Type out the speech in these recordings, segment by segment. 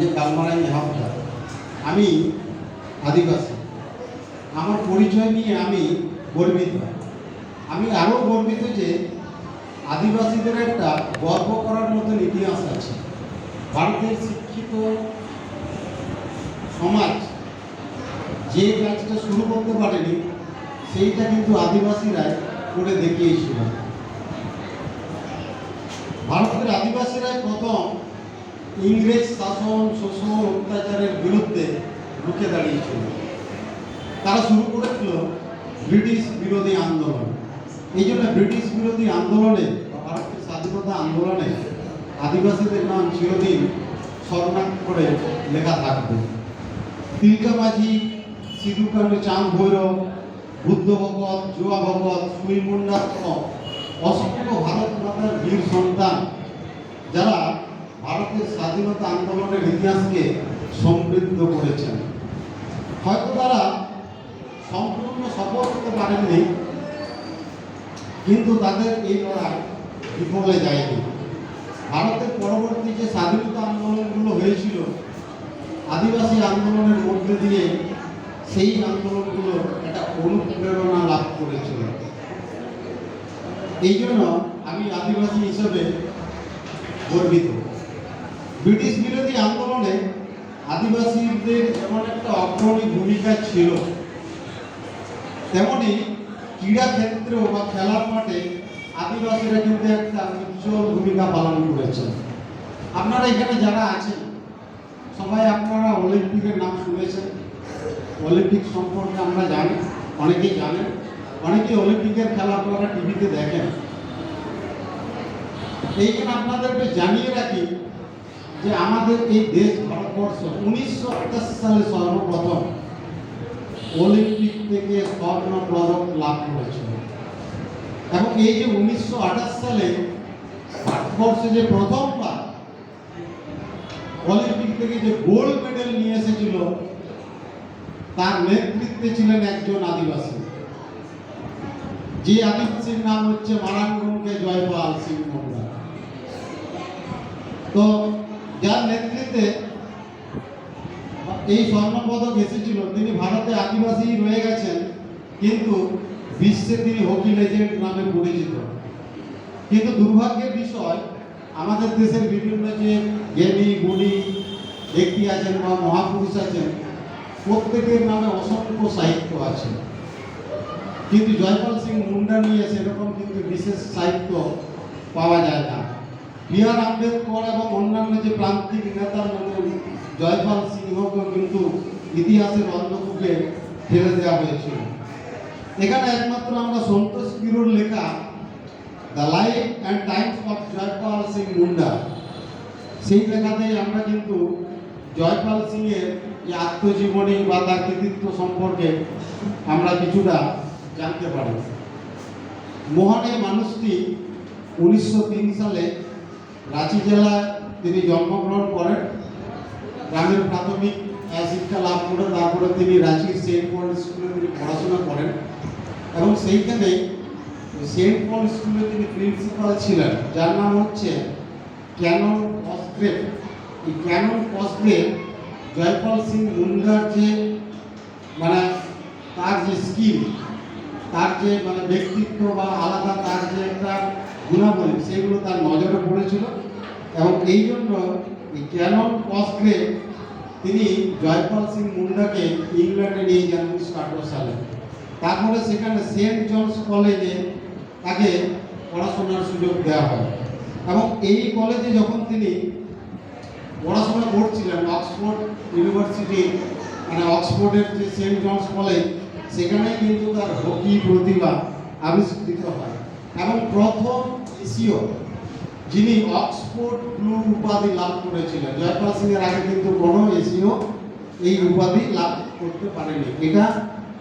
যে কালমারাই হাফটা আমি আদিবাসী। আমার পরিচয় নিয়ে আমি গর্বিত। আমি আরও গর্বিত যে আদিবাসীদের একটা গর্ব করার মতন ইতিহাস আছে। ভারতের শিক্ষিত সমাজ যে কাজটা শুরু করতে পারেনি, সেইটা কিন্তু আদিবাসীরাই করে দেখিয়েছিল। ভারতের আদিবাসীরাই প্রথম ইংরেজ শাসন, শোষণ, অত্যাচারের বিরুদ্ধে রুখে দাঁড়িয়েছিল। তারা শুরু করেছিল ব্রিটিশ বিরোধী আন্দোলন। এই জন্য ব্রিটিশ বিরোধী আন্দোলনে ভারতের স্বাধীনতা আন্দোলনে আদিবাসীদের নাম চিরদিন করে লেখা থাকবে। তিলকা মাঝি সিধুকানু চাঁদ ভৈরব, বুদ্ধ ভগত, জুয়া ভগত সুই মুন্ডা অসংখ্য ভারত মাতার বীর সন্তান, যারা ভারতের স্বাধীনতা আন্দোলনের ইতিহাসকে সমৃদ্ধ করেছেন। হয়তো তারা সম্পূর্ণ সফল হতে পারেননি, কিন্তু তাদের এই লড়াই বিফলে যায়নি। ভারতের পরবর্তী যে স্বাধীনতা আন্দোলনগুলো হয়েছিল, আদিবাসী আন্দোলনের মধ্যে দিয়ে সেই আন্দোলনগুলো একটা অনুপ্রেরণা লাভ করেছিল। এই জন্য আমি আদিবাসী হিসেবে গর্বিত। ব্রিটিশ বিরোধী আন্দোলনে আদিবাসীদের যেমন একটা অগ্রণী ভূমিকা ছিল। তেমনি ক্রীড়া ক্ষেত্রেও বা খেলার মাঠে আদিবাসীরা কিন্তু একটা উজ্জ্বল ভূমিকা পালন করেছে আপনারা এখানে যারা আছেন, সবাই আপনারা অলিম্পিকের নাম শুনেছেন। অলিম্পিক সম্পর্কে আমরা জানি, অনেকেই জানেন, অনেকেই অলিম্পিকের খেলা আপনারা টিভিতে দেখেন। এইখানে আপনাদেরকে জানিয়ে রাখি যে আমাদের এই দেশ ভারতবর্ষ উনিশশো আঠাশ সালে সর্বপ্রথম অলিম্পিক থেকে স্বর্ণ পদক লাভ করেছিল। এবং এই যে উনিশশো আঠাশ সালে ভারতবর্ষে যে প্রথমবার অলিম্পিক থেকে যে গোল্ড মেডেল নিয়ে এসেছিল, তার নেতৃত্বে ছিলেন একজন আদিবাসী। যে আদিবাসীর নাম হচ্ছে মারাঙ্গনকে জয়পাল সিং মোল্লা তো যার নেতৃত্বে এই স্বর্ণপদক এসেছিল, তিনি ভারতে আদিবাসী রয়ে গেছেন, কিন্তু বিশ্বে তিনি হকি লেজেন্ড নামে পরিচিত। কিন্তু দুর্ভাগ্যের বিষয়, আমাদের দেশের বিভিন্ন যে জ্ঞানী, গুণী ব্যক্তি আছেন বা মহাপুরুষ আছেন, প্রত্যেকের নামে অসংখ্য সাহিত্য আছে। কিন্তু জয়পাল সিং মুন্ডা নিয়ে সেরকম কিন্তু বিশেষ সাহিত্য পাওয়া যায় না। বি আর আম্বেদকর এবং অন্যান্য যে প্রান্তিক নেতার মধ্যে জয়পাল সিংহকে কিন্তু ইতিহাসের অন্ধকূপে ফেলে দেওয়া হয়েছিল। এখানে একমাত্র আমরা সন্তোষ গিরুর লেখা the life and times of Jaipal Singh Munda সেই লেখাতেই আমরা কিন্তু জয়পাল সিংয়ের যে আত্মজীবনী বা তার কৃতিত্ব সম্পর্কে আমরা কিছুটা জানতে পারি। মহান এই মানুষটি উনিশশো তিন সালে রাঁচি জেলায় তিনি জন্মগ্রহণ করেন। গ্রামের প্রাথমিক শিক্ষা লাভ করে তারপরে তিনি রাঁচির সেন্ট পল স্কুলে তিনি পড়াশোনা করেন এবং সেইখানেই সেন্ট পল স্কুলে তিনি প্রিন্সিপাল ছিলেন, যার নাম হচ্ছে ক্যানন কসগ্রেভ এই ক্যানন কসগ্রেভ জয়পাল সিং মুন্ডার যে মানে তার যে স্কিম তার যে মানে ব্যক্তিত্ব বা আলাদা তার যে একটা গুণাবলী, সেগুলো তার নজরে পড়েছিল। এবং এই জন্য ক্যানন কসগ্রে তিনি জয়পাল সিং মুন্ডাকে ইংল্যান্ডে নিয়ে যান উনিশশো আঠারো সালে তারপরে সেখানে সেন্ট জনস কলেজে তাকে পড়াশোনার সুযোগ দেওয়া হয়। এবং এই কলেজে যখন তিনি পড়াশোনা করছিলেন, অক্সফোর্ড ইউনিভার্সিটি মানে অক্সফোর্ডের যে সেন্ট জনস কলেজ সেখানে কিন্তু তার হকি প্রতিভা আবিষ্কৃত হয়। এবং প্রথম এশীয় যিনি অক্সফোর্ড ব্লু উপাধি লাভ করেছিলেন জয়পাল সিং এর আগে কিন্তু কোনো এশীয় এই উপাধি লাভ করতে পারেনি। এটা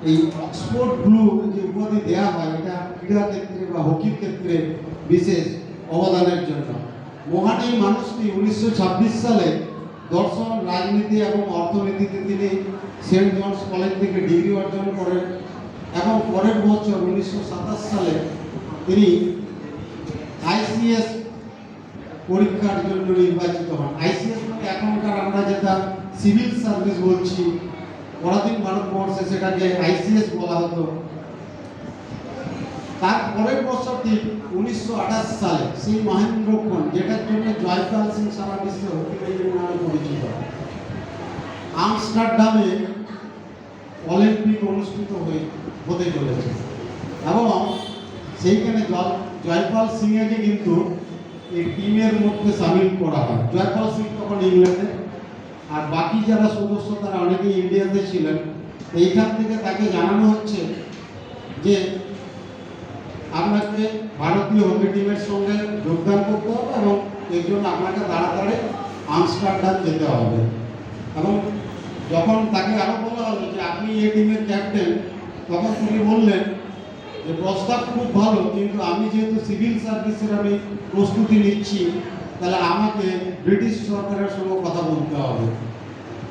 এই অক্সফোর্ড ব্লু যে উপাধি দেওয়া হয়, এটা ক্রীড়া ক্ষেত্রে বা হকির ক্ষেত্রে বিশেষ অবদানের জন্য। মহান এই মানুষটি উনিশশো ছাব্বিশ সালে দর্শন, রাজনীতি এবং অর্থনীতিতে তিনি সেন্ট জর্জ কলেজ থেকে ডিগ্রি অর্জন করেন এবং পরের বছর উনিশশো সাতাশ সালে তিনি আইসিএস পরীক্ষার জন্য নির্বাচিত হন। আইসিএস মানে এখনকার আমরা যেটা সিভিল সার্ভিস বলছি, পরাধীন ভারতবর্ষে সেটাকে আইসিএস বলা হতো। তার পরের বছর ঠিক উনিশশো সালে সেই মহেন্দ্রক্ষণ যেটার জন্য জয়পাল সিং সারা বিশ্বে হকি নামে পরিচিত। আমস্টারডামে অলিম্পিক অনুষ্ঠিত হয়ে, হতে চলেছে। এবং সেইখানে জয়, জয়পাল সিংকে কিন্তু এই টিমের মধ্যে সামিল করা হয়। জয়পাল সিং তখন ইংল্যান্ডে, আর বাকি যারা সদস্য তারা অনেকেই ইন্ডিয়াতে ছিলেন। এইখান থেকে তাকে জানানো হচ্ছে যে, আপনাকে ভারতীয় হকি টিমের সঙ্গে যোগদান করতে হবে এবং এর জন্য আপনাকে তাড়াতাড়ি আমস্টারডাম যেতে হবে। এবং যখন তাকে আরও বলা হলো যে আপনি এই টিমের ক্যাপ্টেন তখন তিনি বললেন যে প্রস্তাব খুব ভালো, কিন্তু আমি যেহেতু সিভিল সার্ভিসের আমি প্রস্তুতি নিচ্ছি, তাহলে আমাকে ব্রিটিশ সরকারের সঙ্গে কথা বলতে হবে।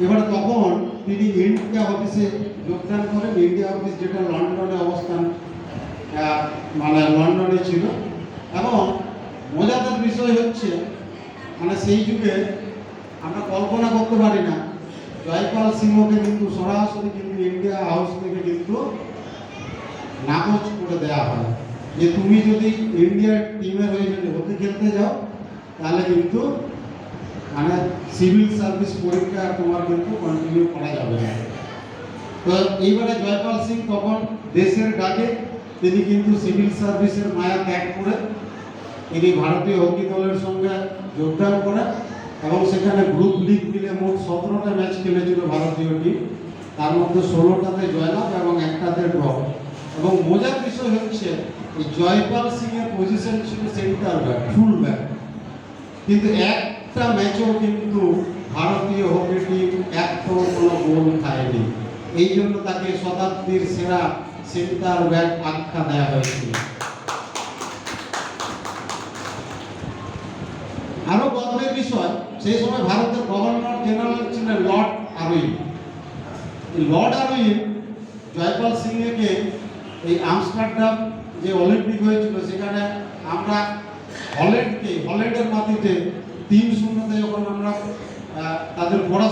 এবার তখন তিনি ইন্ডিয়া অফিসে যোগদান করেন। ইন্ডিয়া অফিস যেটা লন্ডনে অবস্থান মানে লন্ডনে ছিল। এবং মজাদার বিষয় হচ্ছে মানে সেই যুগে আমরা কল্পনা করতে পারি না জয়পাল সিংহকে কিন্তু সরাসরি কিন্তু ইন্ডিয়া হাউস থেকে কিন্তু নাকচ করে দেওয়া হয়। যে তুমি যদি ইন্ডিয়ার টিমের হয়ে যদি হকি খেলতে যাও, তাহলে কিন্তু মানে সিভিল সার্ভিস পরীক্ষা তোমার কিন্তু কন্টিনিউ করা যাবে না। তো এইবারে জয়পাল সিং তখন দেশের ডাকে, তিনি কিন্তু সিভিল সার্ভিসের মায়া ত্যাগ করে, তিনি ভারতীয় হকি দলের সঙ্গে যোগদান করেন। এবং সেখানে গ্রুপ লিগ মিলে মোট সতেরোটা ম্যাচ খেলেছিল ভারতীয় টিম তার মধ্যে ষোলোটাতে জয়লাভ এবং একটাতে ড্র এবং মজার বিষয় হচ্ছে জয়পাল সিং এর পজিশন ছিল সেন্টার ব্যাক ফুল ব্যাক কিন্তু একটা ম্যাচও কিন্তু ভারতীয় হকি টিম একটাও কোনো গোল খায়নি। এই জন্য তাকে শতাব্দীর সেরা সেন্টার ব্যাক আখ্যা দেওয়া হয়েছিল। আরও গর্বের বিষয় সেই সময় ভারতের গভর্নর জেনারেল ছিলেন লর্ড আরউইন। এই লর্ড আরউইন জয়পাল সিংকে এই আমস্টারডাম যে অলিম্পিক হয়েছিল, সেখানে আমরা হল্যান্ডকে, হল্যান্ডের মাটিতে তিন শূন্যতে যখন আমরা তাদের পড়া